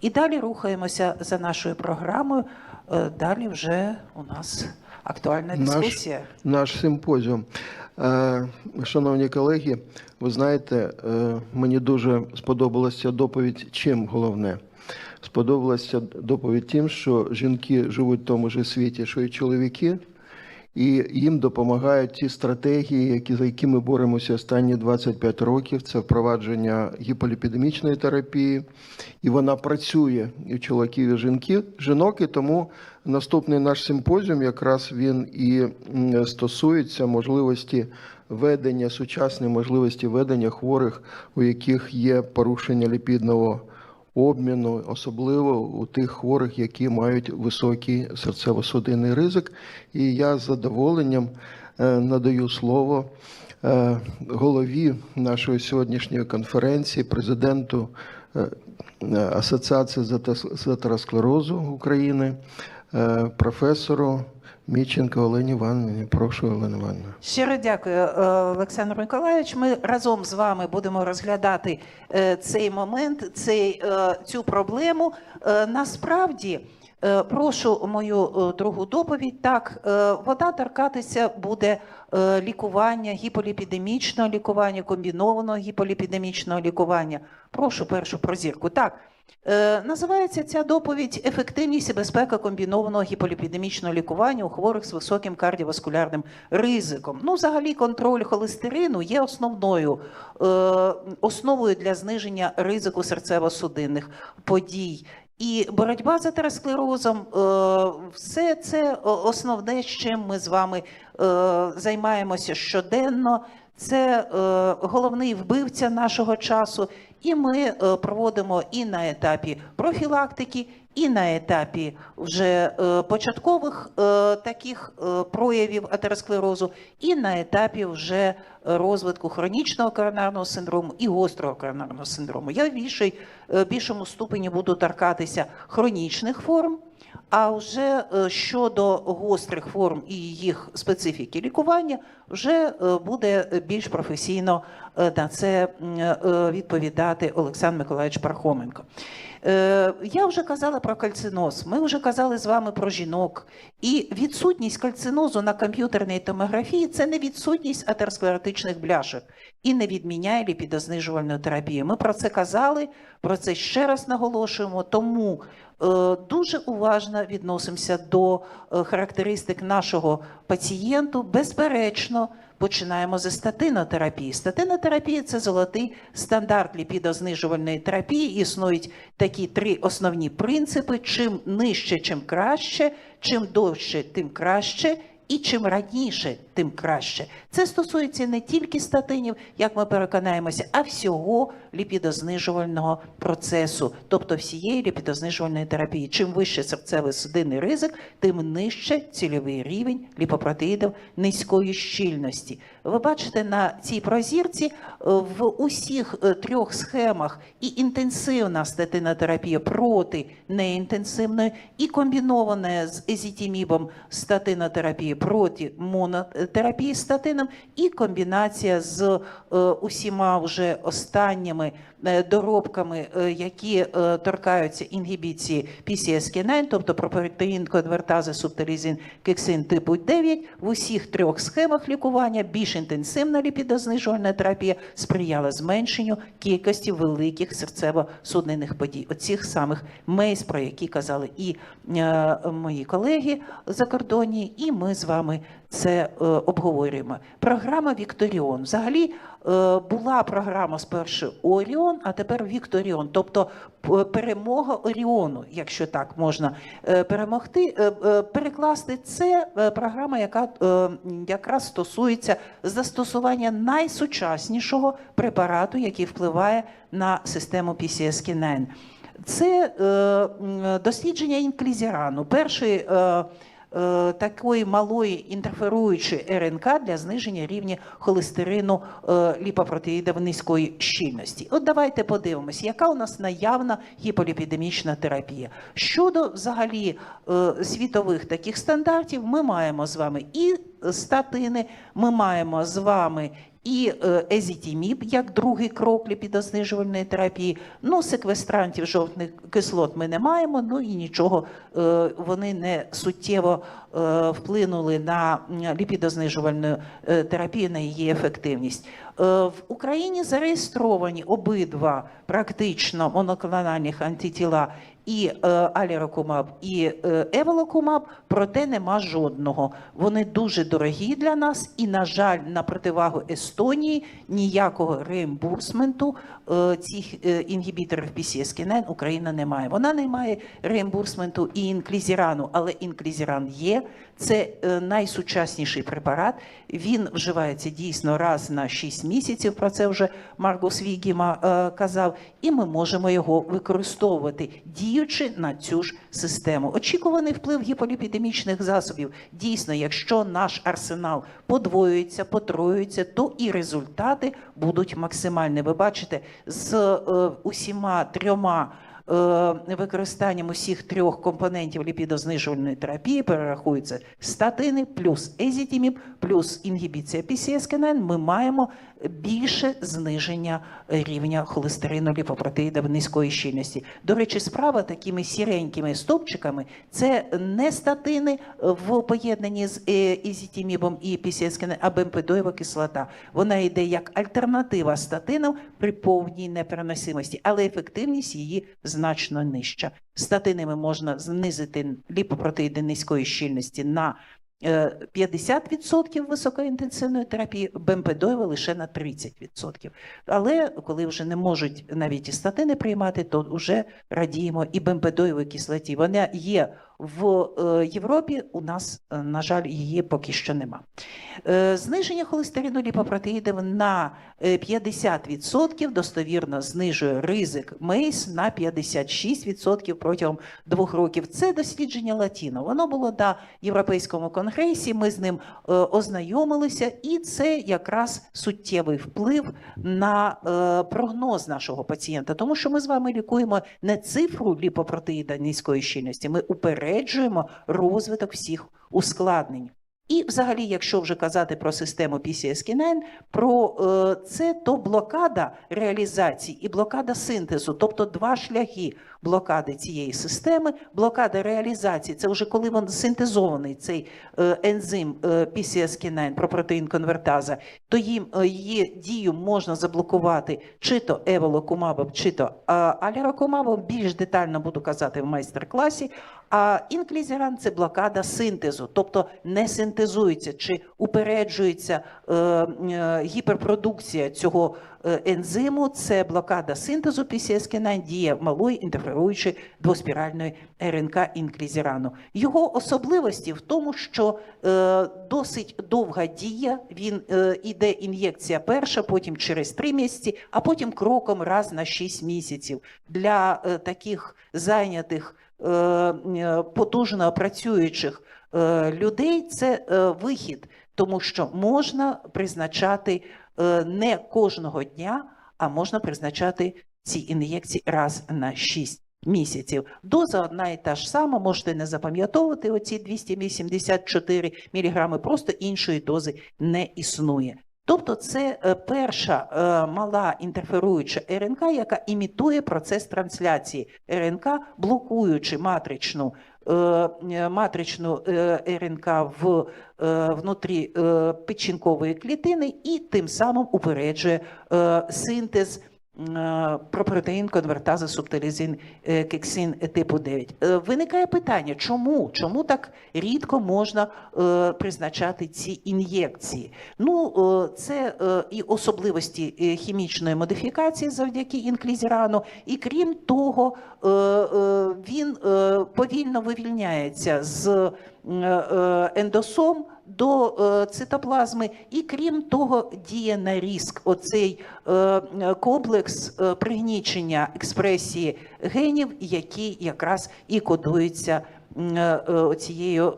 І далі рухаємося за нашою програмою. Е, Далі вже у нас актуальна Наш- дискусія. наш симпозіум. Е, Шановні колеги, ви знаєте, е, мені дуже сподобалася доповідь. Чим головне? Сподобалася доповідь тим, що жінки живуть в тому ж світі, що і чоловіки, і їм допомагають ті стратегії, які, за які ми боремося останні 25 років. Це впровадження гіполіпідемічної терапії, і вона працює. І в чоловіків, і жінки, жінок, і тому наступний наш симпозіум якраз він і стосується можливості ведення, сучасної можливості ведення хворих, у яких є порушення ліпідного обміну, особливо у тих хворих, які мають високий серцево-судинний ризик. І я з задоволенням е, надаю слово е, голові нашої сьогоднішньої конференції, президенту е, Асоціації з атеросклерозу України, професору Міченко Олені Івановні. Прошу, Олена Івановна. Щиро дякую, е, Олександр Миколаївич. Ми разом з вами будемо розглядати е, цей момент, цей, е, цю проблему. Насправді, прошу мою другу доповідь. Так, вода торкатися буде лікування, гіполіпідемічного лікування, комбінованого гіполіпідемічного лікування. Прошу першу прозірку. Так. Е, Називається ця доповідь Ефективність і безпека комбінованого гіполіпідемічного лікування у хворих з високим кардіоваскулярним ризиком. Ну, взагалі, контроль холестерину є основною е, основою для зниження ризику серцево-судинних подій. І боротьба з атеросклерозом е, все це основне, з чим ми з вами займаємося щоденно. Це е, головний вбивця нашого часу, і ми е, проводимо і на етапі профілактики, і на етапі вже е, початкових е, таких е, проявів атеросклерозу, і на етапі вже розвитку хронічного коронарного синдрому і гострого коронарного синдрому. Я в більшій, більшому ступені буду торкатися хронічних форм. А вже щодо гострих форм і їх специфіки лікування, вже буде більш професійно на це відповідати Олександр Миколаївич Пархоменко. Е, Я вже казала про кальциноз. Ми вже казали з вами про жінок. І відсутність кальцинозу на комп'ютерній томографії це не відсутність атеросклеротичних бляшок і не відміняє ліпідознижувальну терапію. Ми про це казали, про це ще раз наголошуємо. Тому е, дуже уважно відносимося до е, характеристик нашого пацієнту. Безперечно, починаємо зі статинотерапії. Статинотерапія це золотий стандарт ліпідознижувальної терапії. Існують такі три основні принципи: чим нижче, чим краще, чим довше, тим краще. І чим раніше, тим краще. Це стосується не тільки статинів, як ми переконаємося, а всього ліпідознижувального процесу, тобто всієї ліпідознижувальної терапії. Чим вище серцевий судинний ризик, тим нижче цільовий рівень ліпопротеїдів низької щільності. Ви бачите на цій прозірці е, в усіх е, трьох схемах і інтенсивна статинотерапія проти неінтенсивної, і комбінована з езітімібом статинотерапії проти монотерапії статином, і комбінація з е, усіма вже останніми доробками, е, які е, торкаються інгібіції PCSK9, тобто пропротеїн конвертази субтилізин кексин типу 9, в усіх трьох схемах лікування більш інтенсивна ліпідознижувальна терапія сприяла зменшенню кількості великих серцево-судинних подій. Оцих самих мейс, про які казали і е, мої колеги закордонні, і ми з вами це е, обговорюємо. Програма Вікторіон. Взагалі е, була програма спершу Оріон, а тепер Вікторіон, тобто перемога Оріону, якщо так можна е, перемогти. Е, е, Перекласти це е, програма, яка е, якраз стосується застосування найсучаснішого препарату, який впливає на систему PCSK9. Це е, дослідження інклізірану. Перший е, е, такої малої інтерферуючої РНК для зниження рівня холестерину е, ліпопротеїдів низької щільності. От давайте подивимось, яка у нас наявна гіполіпідемічна терапія. Щодо взагалі е, світових таких стандартів, ми маємо з вами і статини, ми маємо з вами і е, езітіміб як другий крок ліпідознижувальної терапії. Ну, секвестрантів жовтних кислот ми не маємо, ну і нічого е, вони не суттєво е, вплинули на ліпідознижувальну терапію, на її ефективність. В Україні зареєстровані обидва практично моноклональних антитіла і е, алірокумаб, і е, еволокумаб, проте нема жодного. Вони дуже дорогі для нас, і, на жаль, на противагу Естонії ніякого реімбурсменту цих е, інгібіторів PCSK9 Україна не має. Вона не має реімбурсменту і інклізірану, але інклізіран є. Це е, найсучасніший препарат. Він вживається дійсно раз на 6 місяців. Про це вже Маргус Вігіма е, казав, і ми можемо його використовувати, діючи на цю ж систему. Очікуваний вплив гіполіпідемічних засобів. Дійсно, якщо наш арсенал подвоюється, потроюється, то і результати будуть максимальні. Ви бачите, з е, усіма трьома. е, Використанням усіх трьох компонентів ліпідознижувальної терапії перерахуються статини плюс езітіміб, плюс інгібіція PCSK9, ми маємо більше зниження рівня холестерину ліпопротеїдів низької щільності. До речі, справа такими сіренькими стовпчиками це не статини в поєднанні з е, ізітімібом і PCSK9, а бемпедоєва кислота. Вона йде як альтернатива статинам при повній непереносимості, але ефективність її значно нижча. Статинами можна знизити ліпопротеїди низької щільності на 50% високоінтенсивної терапії, бемпедоєва лише на 30%. Але коли вже не можуть навіть і статини приймати, то вже радіємо і бемпедоєвої кислоті. Вона є в е, Європі, у нас, е, на жаль, її поки що нема. Е, Зниження холестерину ліпопротеїдів на е, 50% достовірно знижує ризик МЕЙС на 56% протягом двох років. Це дослідження Латіно. Воно було на Європейському конгресі. Ми з ним ознайомилися, і це якраз суттєвий вплив на прогноз нашого пацієнта, тому що ми з вами лікуємо не цифру ліпопротеїда низької щільності, ми упереджуємо розвиток всіх ускладнень. І, взагалі, якщо вже казати про систему PCSK9, про е, це то блокада реалізації і блокада синтезу, тобто два шляхи блокади цієї системи. Блокада реалізації це вже коли він синтезований цей е, ензим е, PCSK9, протеїн конвертаза, то їм її дію можна заблокувати чи то еволокумабом, чи то алірокумабом. Більш детально буду казати в майстер-класі. А інклізіран це блокада синтезу, тобто не синтезується чи упереджується е, е, гіперпродукція цього е, ензиму. Це блокада синтезу PCSK9 діє малої інтерферуючої двоспіральної РНК інклізірану. Його особливості в тому, що досить довга дія. Він іде ін'єкція перша, потім через три місяці, а потім кроком раз на 6 місяців для таких зайнятих потужно працюючих е, людей це е, вихід, тому що можна призначати е, не кожного дня, а можна призначати ці ін'єкції раз на 6 місяців. Доза одна і та ж сама, можете не запам'ятовувати оці 284 мг, просто іншої дози не існує. Тобто це е, перша е, мала інтерферуюча РНК, яка імітує процес трансляції. РНК, блокуючи матричну, е, матричну РНК в, внутрі печінкової клітини і тим самим упереджує синтез е, протеїн конвертаза субтилізин е, кексин типу 9. Е, Виникає питання, чому? Чому так рідко можна е, призначати ці ін'єкції? Ну, е, це е, і особливості е, хімічної модифікації завдяки інклізірану, і крім того, е, е, він е, повільно вивільняється з е, е, ендосом до е, цитоплазми, і крім того, діє на різк оцей е, комплекс е, пригнічення експресії генів, які якраз і кодуються цією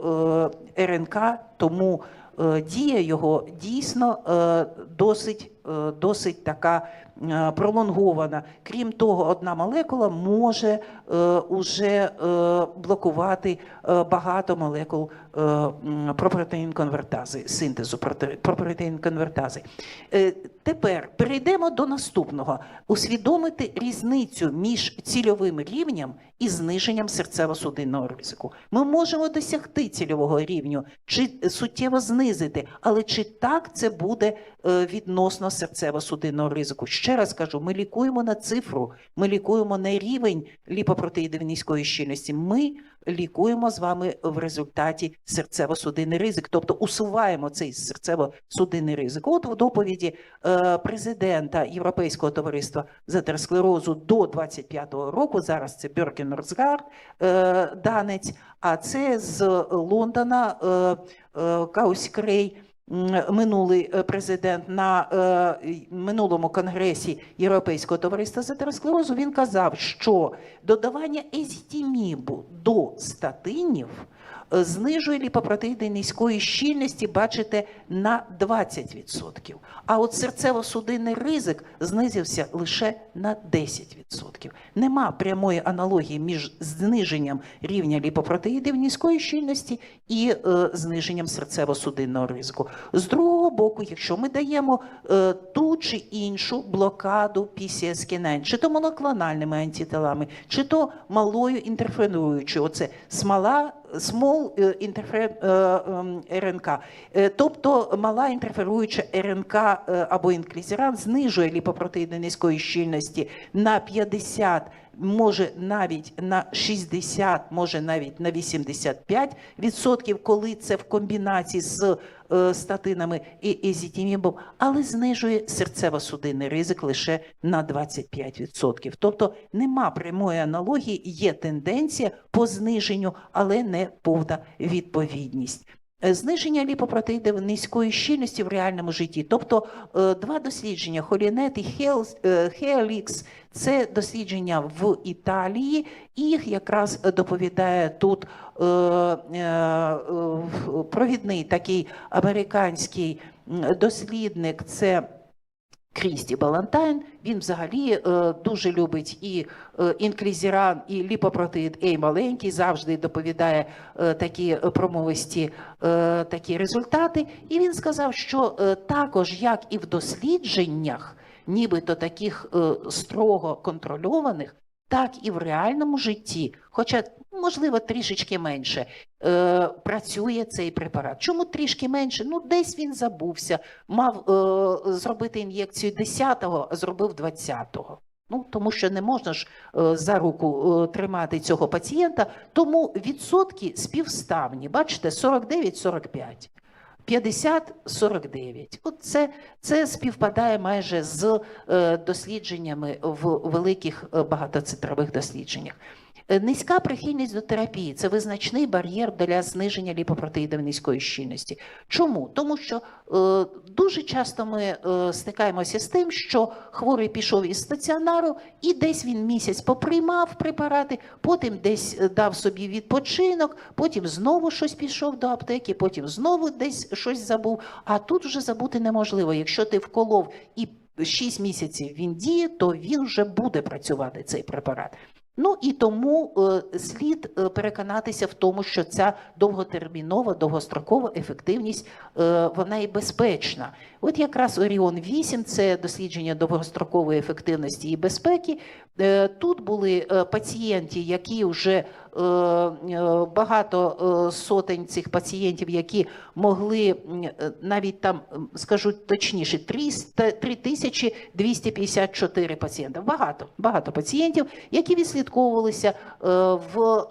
РНК, тому дія його дійсно досить досить така пролонгована. Крім того, одна молекула може е, уже е, блокувати е, багато молекул е, м, протеїн конвертази, синтезу проте- протеїн конвертази. Е, Тепер перейдемо до наступного: усвідомити різницю між цільовим рівнем і зниженням серцево-судинного ризику. Ми можемо досягти цільового рівню чи суттєво знизити, але чи так це буде е, відносно серцево-судинного ризику? Ще раз кажу: ми лікуємо на цифру, ми лікуємо на рівень ліпопротеїдів низької щільності. Ми лікуємо з вами в результаті серцево-судинний ризик, тобто усуваємо цей серцево-судинний ризик. От в доповіді е, президента Європейського товариства з атеросклерозу до 25-го року. Зараз це Бьоркен Росгард, е, данець, а це з Лондона е, Каус Крей. Минулий е, президент на е, минулому конгресі Європейського товариства з атеросклерозу він казав, що додавання езітімібу до статинів знижує ліпопротеїди низької щільності, бачите, на 20%. А от серцево-судинний ризик знизився лише на 10%. Нема прямої аналогії між зниженням рівня ліпопротеїдів низької щільності і е, зниженням серцево-судинного ризику. З другого боку, якщо ми даємо е, ту чи іншу блокаду PCSK9, чи то моноклональними антителами, чи то малою інтерферуючою, оце смола, small е, interfer- е, ем, РНК, Е, тобто мала інтерферуюча РНК е, або інклізіран знижує ліпопротеїни низької щільності на 50, може навіть на 60, може навіть на 85 відсотків, коли це в комбінації з е, статинами і езітімібом, але знижує серцево-судинний ризик лише на 25%. Тобто нема прямої аналогії, є тенденція по зниженню, але не повна відповідність. Е, Зниження ліпопротеїдів низької щільності в реальному житті. Тобто е, два дослідження Холінет і е, це дослідження в Італії. І їх якраз доповідає тут провідний такий американський дослідник. Це Крісті Балантайн, він взагалі е, дуже любить і е, інклізіран, і ліпопротеїд Ей маленький, завжди доповідає е, такі промовисті е, такі результати. І він сказав, що е, також, як і в дослідженнях, нібито таких е, строго контрольованих, так і в реальному житті, хоча можливо трішечки менше, е, працює цей препарат. Чому трішки менше? Ну, десь він забувся, мав е, зробити ін'єкцію 10-го, а зробив 20-го. Ну, тому що не можна ж е, за руку е, тримати цього пацієнта, тому відсотки співставні. Бачите, 49-45. 50-49. От це, це співпадає майже з е, дослідженнями в великих багатоцитрових дослідженнях. Е, Низька прихильність до терапії це визначний бар'єр для зниження ліпопротеїдів низької щільності. Чому? Тому що е, дуже часто ми е, стикаємося з тим, що хворий пішов із стаціонару, і десь він місяць поприймав препарати, потім десь дав собі відпочинок, потім знову щось пішов до аптеки, потім знову десь щось забув. А тут вже забути неможливо. Якщо ти вколов і 6 місяців він діє, то він вже буде працювати цей препарат. Ну і тому е, слід е, переконатися в тому, що ця довготермінова, довгострокова ефективність е, вона і безпечна. От якраз Оріон 8 це дослідження довгострокової ефективності і безпеки. Тут були пацієнти, які вже багато е, сотень цих пацієнтів, які могли е, навіть там, скажу точніше, 300, 3254 пацієнти. Багато, багато пацієнтів, які відслідковувалися е, в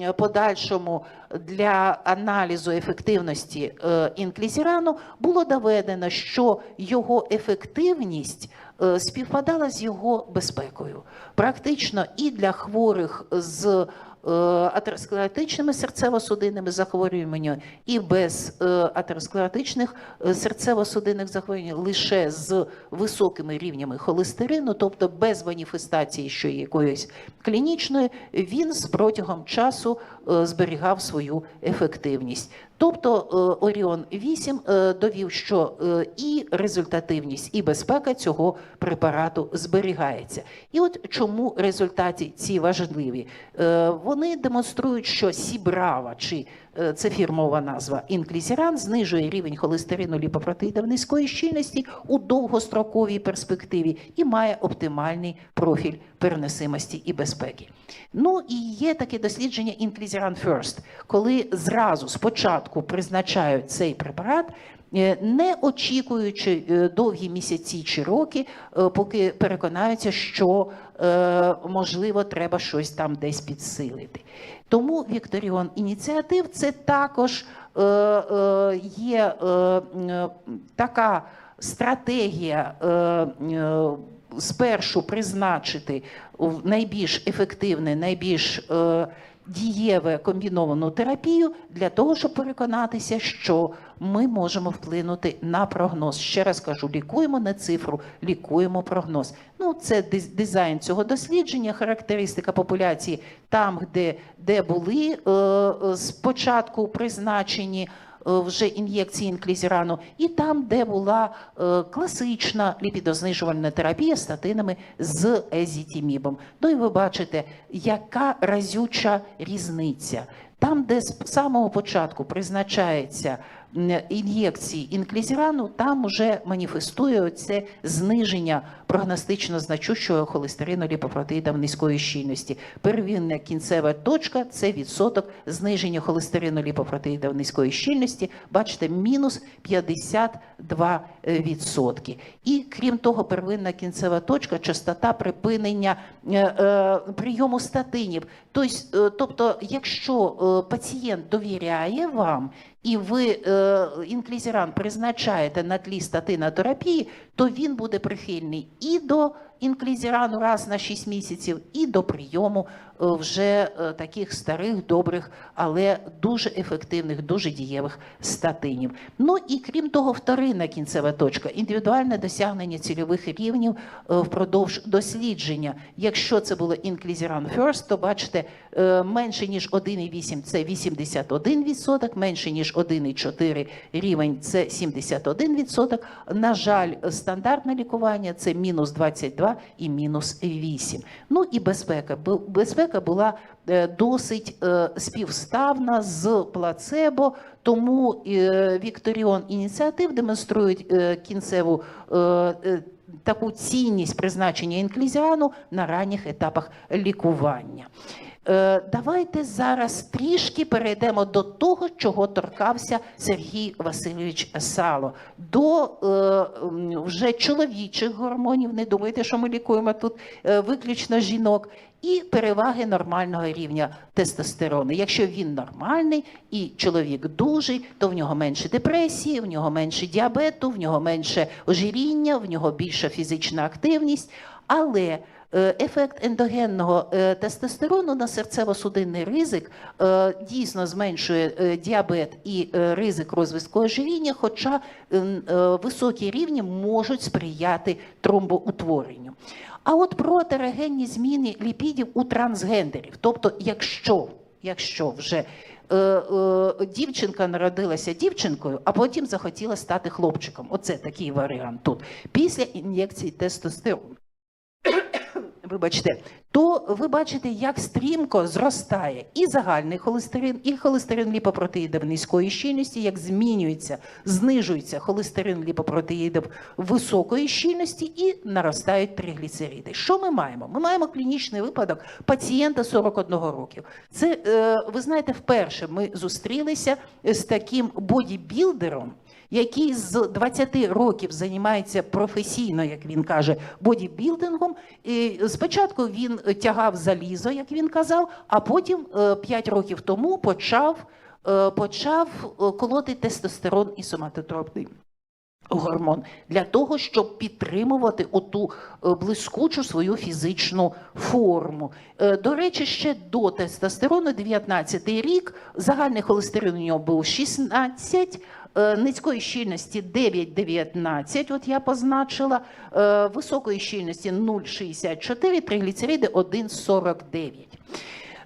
е, подальшому для аналізу ефективності е, інклізірану, було доведено, що його ефективність е, співпадала з його безпекою. Практично і для хворих з е, атеросклеротичними серцево-судинними захворюваннями і без е, атеросклеротичних е, серцево-судинних захворювань лише з високими рівнями холестерину, тобто без маніфестації що якоїсь клінічної, він з протягом часу е, зберігав свою ефективність. Тобто е, Оріон 8 е, довів, що е, і результативність, і безпека цього препарату зберігається. І от чому результати ці важливі? Вони демонструють, що Сібрава чи це фірмова назва інклізіран знижує рівень холестерину ліпопротеїдів низької щільності у довгостроковій перспективі і має оптимальний профіль переносимості і безпеки. Ну і є таке дослідження інклізіран First, коли зразу спочатку призначають цей препарат. е, Не очікуючи е, довгі місяці чи роки, е, поки переконаються, що е, можливо треба щось там десь підсилити. Тому Вікторіон ініціатив це також е, е, є е, е, така стратегія. Е, е, Спершу призначити найбільш ефективне, найбільш дієве комбіновану терапію для того, щоб переконатися, що ми можемо вплинути на прогноз. Ще раз кажу, лікуємо не цифру, лікуємо прогноз. Ну, це диз- дизайн цього дослідження, характеристика популяції там, де, де були е, е, спочатку призначені. Е, Вже ін'єкції інклізірану, і там, де була е, класична ліпідознижувальна терапія статинами з езітімібом. Ну і ви бачите, яка разюча різниця. Там, де з самого початку призначається ін'єкції інклізірану, там вже маніфестує оце зниження прогностично значущого холестерину ліпопротеїдів низької щільності. Первинна кінцева точка це відсоток зниження холестерину ліпопротеїдів низької щільності. Бачите, мінус 52 відсотки. І крім того, первинна кінцева точка частота припинення е, е, прийому статинів. Тобто, е, тобто, якщо пацієнт довіряє вам і ви е, інклізіран призначаєте на тлі статинотерапії, то він буде прихильний і до інклізірану раз на 6 місяців, і до прийому е, вже е, таких старих, добрих, але дуже ефективних, дуже дієвих статинів. Ну і крім того, вторинна кінцева точка індивідуальне досягнення цільових рівнів е, впродовж дослідження. Якщо це було інклізіран first, то бачите, менше ніж 1,8 – це 81%, менше ніж 1,4 рівень – це 71%. На жаль, стандартне лікування – це мінус 22 і мінус 8. Ну і безпека. Безпека була е, досить е, співставна з плацебо, тому е, Вікторіон ініціатив демонструють кінцеву таку цінність призначення інклізіану на ранніх етапах лікування. Е, Давайте зараз трішки перейдемо до того, чого торкався Сергій Васильович Сало, до е, вже чоловічих гормонів. Не думайте, що ми лікуємо тут е, виключно жінок. І переваги нормального рівня тестостерону. Якщо він нормальний і чоловік дужий, то в нього менше депресії, в нього менше діабету, в нього менше ожиріння, в нього більша фізична активність. Але ефект ендогенного е, тестостерону на серцево-судинний ризик е, дійсно зменшує е, діабет і е, ризик розвитку ожиріння, хоча е, е, високі рівні можуть сприяти тромбоутворенню. А от про атерогенні зміни ліпідів у трансгендерів, тобто, якщо, якщо вже е, е, дівчинка народилася дівчинкою, а потім захотіла стати хлопчиком. Оце такий варіант тут. Після ін'єкції тестостерону. Вибачте, то ви бачите, як стрімко зростає і загальний холестерин, і холестерин ліпопротеїдів низької щільності, як змінюється, знижується холестерин ліпопротеїдів високої щільності і наростають тригліцериди. Що ми маємо? Ми маємо клінічний випадок пацієнта 41 років. Це е, ви знаєте, вперше ми зустрілися з таким бодібілдером який з 20 років займається професійно, як він каже, бодібілдингом. І спочатку він тягав залізо, як він казав, а потім 5 років тому почав, е, почав е, колоти тестостерон і соматотропний гормон для того, щоб підтримувати оту е, блискучу свою фізичну форму. Е, До речі, ще до тестостерону, 19 рік, загальний холестерин у нього був 16, е, низької щільності 9,19, от я позначила, е, високої щільності 0,64, тригліцериди 1,49.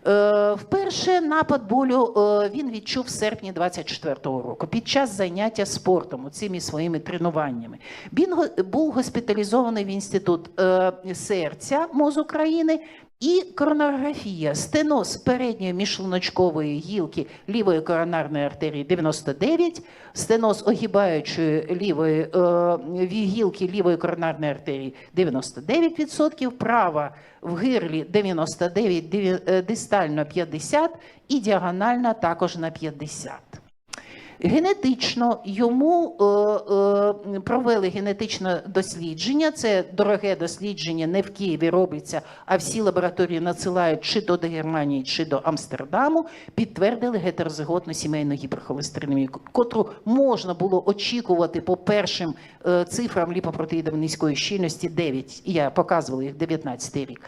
Е, Вперше напад болю е, він відчув в серпні 24-го року під час заняття спортом, цими своїми тренуваннями. Він був госпіталізований в інститут е, серця МОЗ України. І коронарографія, стеноз передньої міжшлуночкової гілки лівої коронарної артерії 99, стеноз огибаючої лівої е, гілки лівої коронарної артерії 99%, права в гирлі 99, диві- е, дистально 50 і діагональна також на 50. Генетично йому е, е, провели генетичне дослідження. Це дороге дослідження, не в Києві робиться, а всі лабораторії надсилають чи до Германії, чи до Амстердаму. Підтвердили гетерозиготну сімейну гіперхолестеринемію, котру можна було очікувати по першим е, цифрам ліпопротеїдів низької щільності 9. Я показувала їх 19 рік.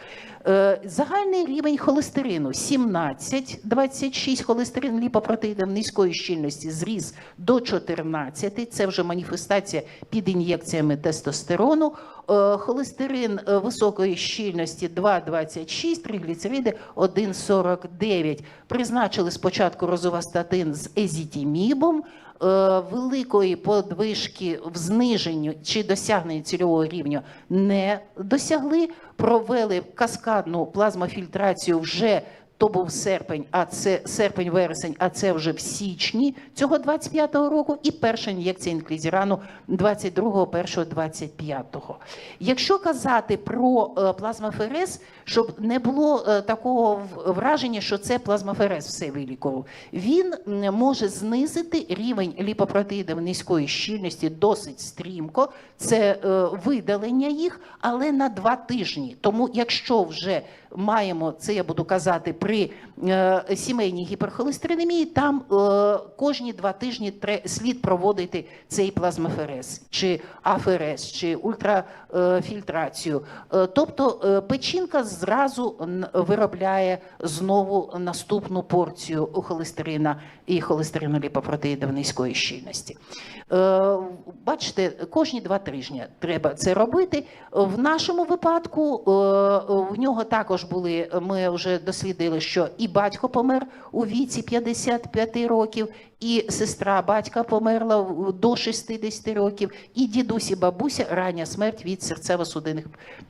Е, Загальний рівень холестерину 17, 26 холестерин ліпопротеїдів низької щільності зріс до 14. Це вже маніфестація під ін'єкціями тестостерону. Е, Холестерин е, високої щільності 2,26, тригліцериди 1,49. Призначили спочатку розовастатин з езітімібом. Е, Великої подвижки в зниженні чи досягненні цільового рівня не досягли. Провели каскадну плазмофільтрацію вже то був серпень, а це серпень-вересень, а це вже в січні цього 25-го року, і перша ін'єкція інклізірану 22-го, 1-го, 25-го. Якщо казати про е, плазмаферез, щоб не було е, такого враження, що це плазмаферез все вилікував, він може знизити рівень ліпопротеїдів низької щільності досить стрімко. Це е, видалення їх, але на два тижні. Тому, якщо вже маємо це, я буду казати, при сімейній гіперхолестеринемії, там е, кожні два тижні слід проводити цей плазмаферез, чи аферез, чи ультрафільтрацію. Е, тобто е, печінка зразу виробляє знову наступну порцію холестерина і холестериноліпопротеїдів низької щільності. Е, Бачите, кожні два тижні треба це робити. В нашому випадку е, в нього також були. Ми вже дослідили, що і батько помер у віці 55 років, і сестра батька померла до 60 років, і дідусь і бабуся рання смерть від серцево-судинних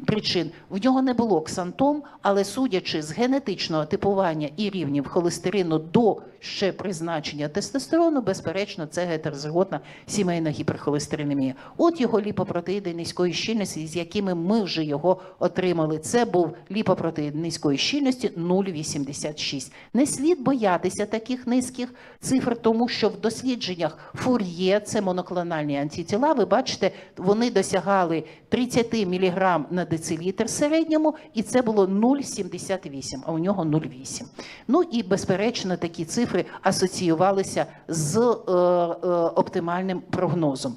причин. В нього не було ксантом, але судячи з генетичного типування і рівнів холестерину до ще призначення тестостерону, безперечно, це гетерозиготна сімейна гіперхолестеринемія. От його ліпопротеїди низької щільності, з якими ми вже його отримали. Це був ліпопротеїд низької щільності 0,86. Не слід боятися таких низьких цифр, тому що в дослідженнях Фур'є, це моноклональні антитіла, ви бачите, вони досягали 30 мг на децилітр середньому, і це було 0,78, а у нього 0,8. Ну і безперечно, такі цифри асоціювалися з е, е, оптимальним прогнозом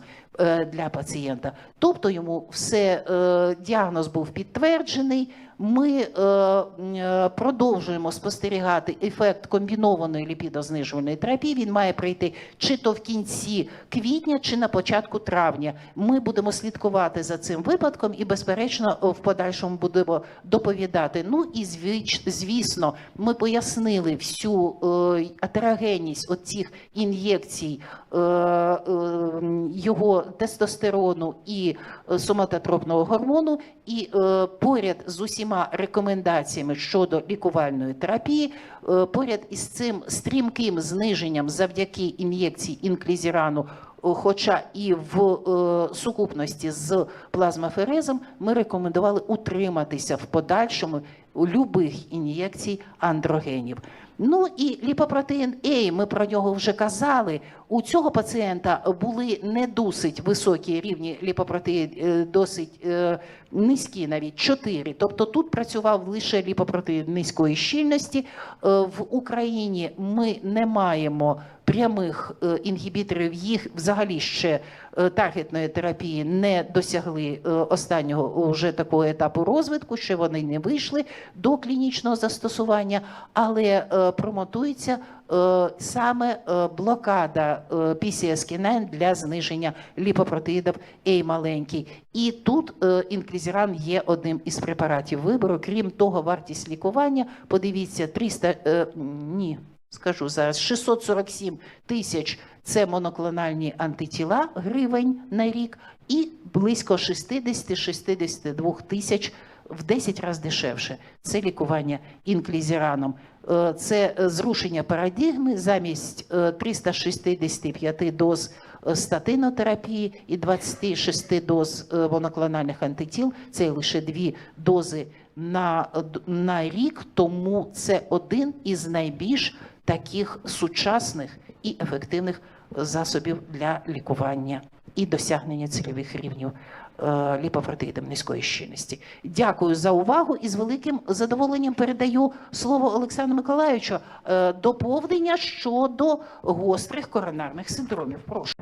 для пацієнта. Тобто йому все е, діагноз був підтверджений. Ми е, е, продовжуємо спостерігати ефект комбінованої ліпідознижувальної терапії. Він має прийти чи то в кінці квітня, чи на початку травня. Ми будемо слідкувати за цим випадком і, безперечно, в подальшому будемо доповідати. Ну і звісно, ми пояснили всю е, атерогенність оцих ін'єкцій е, е, його тестостерону і е, соматотропного гормону, і е, поряд з усіма рекомендаціями щодо лікувальної терапії, е, поряд із цим стрімким зниженням завдяки ін'єкції інклізірану. Хоча і в е, сукупності з плазмаферезом ми рекомендували утриматися в подальшому любих ін'єкцій андрогенів. Ну і ліпопротеїн А, ми про нього вже казали. У цього пацієнта були не досить високі рівні ліпопротеїн, е, досить е, низькі, навіть 4. Тобто тут працював лише ліпопротеїн низької щільності. Е, В Україні ми не маємо прямих інгібіторів, їх взагалі ще таргетної терапії не досягли останнього вже такого етапу розвитку, ще вони не вийшли. до клінічного застосування, але промотується е, саме е, блокада е, PCSK9 для зниження ліпопротеїдів A маленький. І тут інклізіран є одним із препаратів вибору. Крім того, вартість лікування, подивіться, 300, е, ні, скажу зараз, 647 тисяч це моноклональні антитіла гривень на рік, і близько 60-62 тисяч в 10 разів дешевше. Це лікування інклізіраном. Е, Це е, зрушення парадигми замість е, 365 доз е, статинотерапії і 26 доз моноклональних антитіл. Це лише дві дози на, на рік, тому це один із найбільш таких сучасних і ефективних засобів для лікування і досягнення цільових рівнів е, ліпопротеїдом низької щільності. Дякую за увагу і з великим задоволенням передаю слово Олександру Миколаївичу е, доповнення щодо гострих коронарних синдромів. Прошу.